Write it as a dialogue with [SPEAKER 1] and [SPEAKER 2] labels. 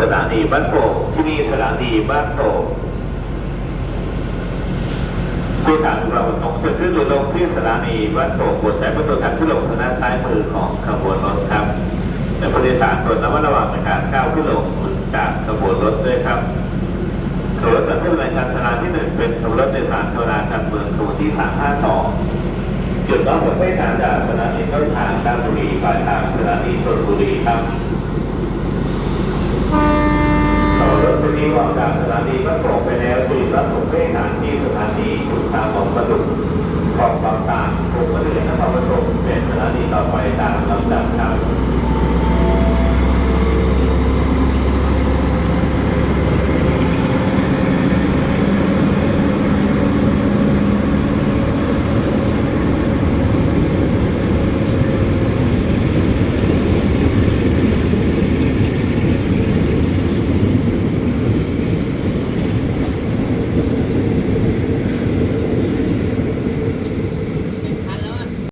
[SPEAKER 1] สถานีบ้านโป่งที่นี่สถานีบ้านโป่งผู้ถามเราต้องจะขึ้นหรือลงที่สถานีบ้านโป่งบนสายประตูทางขึ้นลงทางด้านซ้ายมือของขบวนรถครับแต่ผู้โดยสารควรระมัดระวังในการก้าวขึ้นลงจากขบวนรถด้วยครับขบวนรถจากขึ้นรายการสถานที่หนึ่งเป็นขบวนรถโดยสารธรรมดาจากเมืองขบวนที่สามห้าสองจุดรับส่งผู้โดยสารจากสถานีต้นทางราชบุรีปลายทางสถานีชลบุรีครับ ที่คุณตาของประตูกของความ